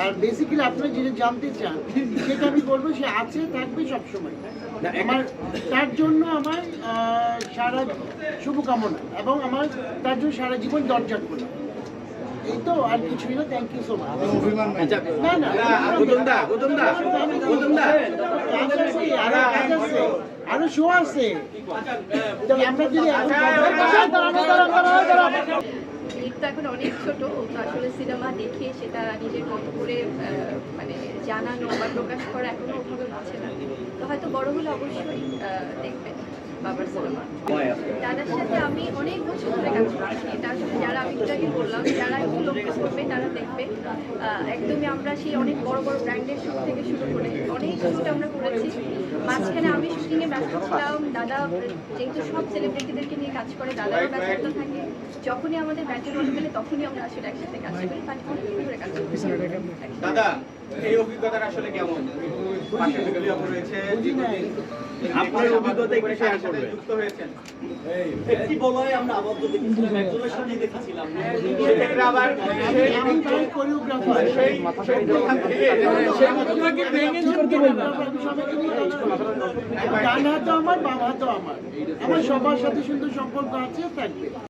আর basically আপনারা যেটা জানতে চান সেটা আমি বলব সে আছে থাকবে সবসময় আমার তার জন্য আমার আহ, সারা শুভকামনা এবং আমার তার জন্য সারা জীবন দরজা খোলা এই তো আর কিছুই না থ্যাংক ইউ সো মাচ আচ্ছা না না আরও কাজ আছে, আরও শো আছে আমরা যদি তো এখন অনেক ছোট তো আসলে সিনেমা দেখে সেটা নিজের মতো করে মানে জানানো বা প্রকাশ করা এখনও ওভাবে হচ্ছে না। তো হয়তো বড় হলে অবশ্যই আহ, দেখবেন বাবার সিনেমা। দাদার সাথে আমি অনেক বছর ধরে কাজ করছি। এটা আসলে যারা আমি একটু বললাম যারা একটু লক্ষ্য করবে তারা দেখবে। একদমই আমরা সেই অনেক বড় বড় ব্র্যান্ডের শুট থেকে শুরু করে অনেক শুট আমরা মাঝখানে আমি শুটিংয়ে ব্যস্ত ছিলাম। দাদা যেহেতু সব সেলিব্রিটিদেরকে নিয়ে কাজ করে দাদারও ব্যস্ততা থাকে। যখনই আমাদের ব্যাচের মধ্যে পেলে তখনই আমরা আসলে একসাথে কাজ করি। তাই অনেকদিন ধরে কাজ করছি দাদা এই অভিজ্ঞতাটা আসলে কেমন? রয়েছে আপনার অভিজ্ঞতা একটু শেয়ার করবেন যুক্ত হয়েছেন। একটি বলয়ে আমরা আবদ্ধ দেখেছিলাম একজনের সাথে দেখেছিলাম। সেক্ষেত্রে আবার আমি আমি কোরিওগ্রাফার সেই সেই প্রধান থেকে ডান হাতও আমার, বাম হাতও আমার। আমার সবার সাথে সুন্দর সম্পর্ক আছে থাকবে